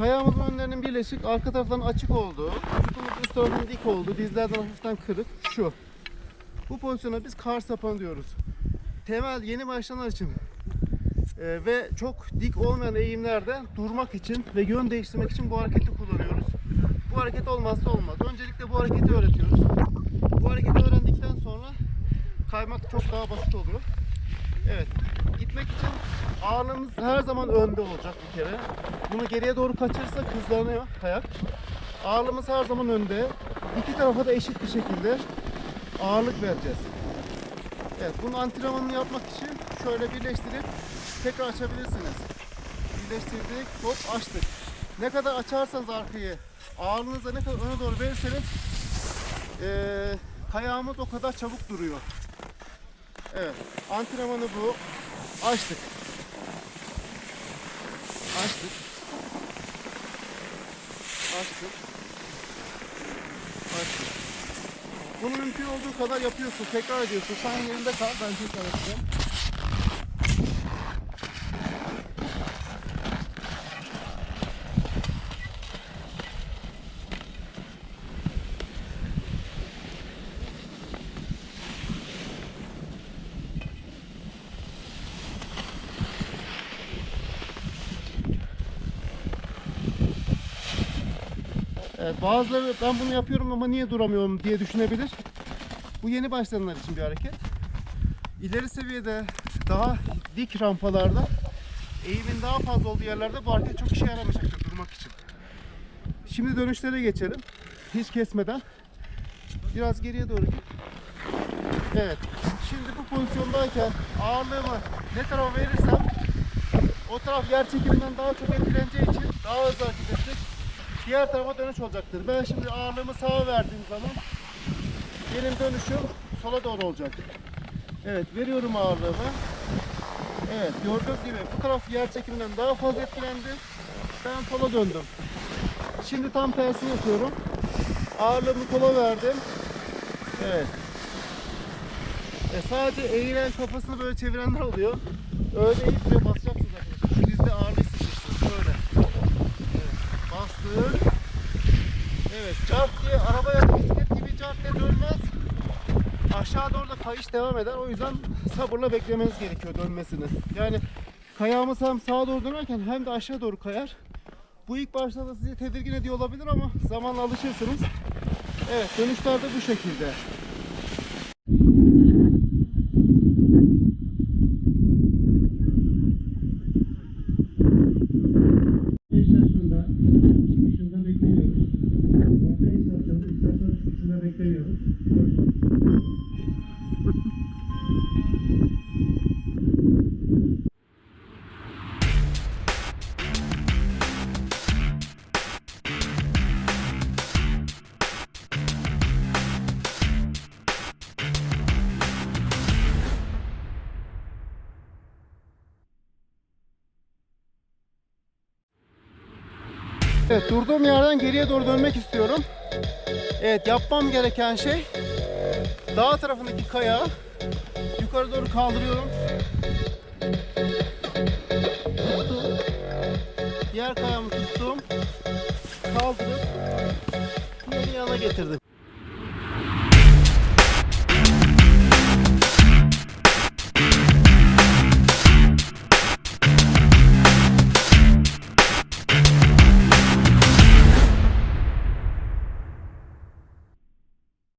Kayağımızın önlerinin birleşik, arka taraftan açık olduğu, vücudumuz üst tarafının dik olduğu, dizlerden hafiften kırık şu. Bu pozisyona biz kar sapanı diyoruz. Temel yeni başlayanlar için e, ve çok dik olmayan eğimlerde durmak için ve yön değiştirmek için bu hareketi kullanıyoruz. Bu hareket olmazsa olmaz. Öncelikle bu hareketi öğretiyoruz. Bu hareketi öğrendikten sonra kaymak çok daha basit oluyor. Evet. Gitmek için ağırlığımız her zaman önde olacak bir kere. Bunu geriye doğru kaçırırsak hızlanıyor kayak. Ağırlığımız her zaman önde. İki tarafa da eşit bir şekilde ağırlık vereceğiz. Evet, bunun antrenmanını yapmak için şöyle birleştirip tekrar açabilirsiniz. Birleştirdik, hop açtık. Ne kadar açarsanız arkayı, ağırlığınızı ne kadar öne doğru verirseniz eee kayağımız o kadar çabuk duruyor. Evet, antrenmanı bu. Açtık. Açtık. Açtık. Açtık. Bunu mümkün olduğu kadar yapıyorsun, tekrar ediyorsun. Sen yerinde kal, ben tekrar edeceğim. Evet, bazıları ben bunu yapıyorum ama niye duramıyorum diye düşünebilir. Bu yeni başlayanlar için bir hareket. İleri seviyede daha dik rampalarda eğimin daha fazla olduğu yerlerde bu hareket çok işe yaramayacaktır durmak için. Şimdi dönüşlere geçelim. Hiç kesmeden. Biraz geriye doğru git. Evet. Şimdi bu pozisyondayken ağırlığımı ne tarafa verirsem o taraf yer çekiminden daha çok etkileneceği için daha hızlı hareket edecek. Diğer tarafa dönüş olacaktır. Ben şimdi ağırlığımı sağa verdiğim zaman benim dönüşüm sola doğru olacak. Evet veriyorum ağırlığımı. Evet gördüğünüz gibi bu taraf yer çekiminden daha fazla etkilendi. Ben sola döndüm. Şimdi tam tersini yapıyorum. Ağırlığımı sola verdim. Evet. E sadece eğilen kafasını böyle çevirenler oluyor. Öyle eğip buraya basacaksınız arkadaşlar. Şu dizde ağırlığı. Bastık. Evet. Cart diye arabaya bisiklet gibi cart diye dönmez. Aşağı doğru da kayış devam eder. O yüzden sabırla beklemeniz gerekiyor dönmesini. Yani kayağımız hem sağa doğru dönerken hem de aşağı doğru kayar. Bu ilk başta da sizi tedirgin ediyor olabilir ama zamanla alışırsınız. Evet dönüşlerde bu şekilde. Evet durduğum yerden geriye doğru dönmek istiyorum. Evet yapmam gereken şey dağ tarafındaki kayağı yukarı doğru kaldırıyorum. Diğer kayağımı tuttum. Kaldırıp diğeri yana getirdim.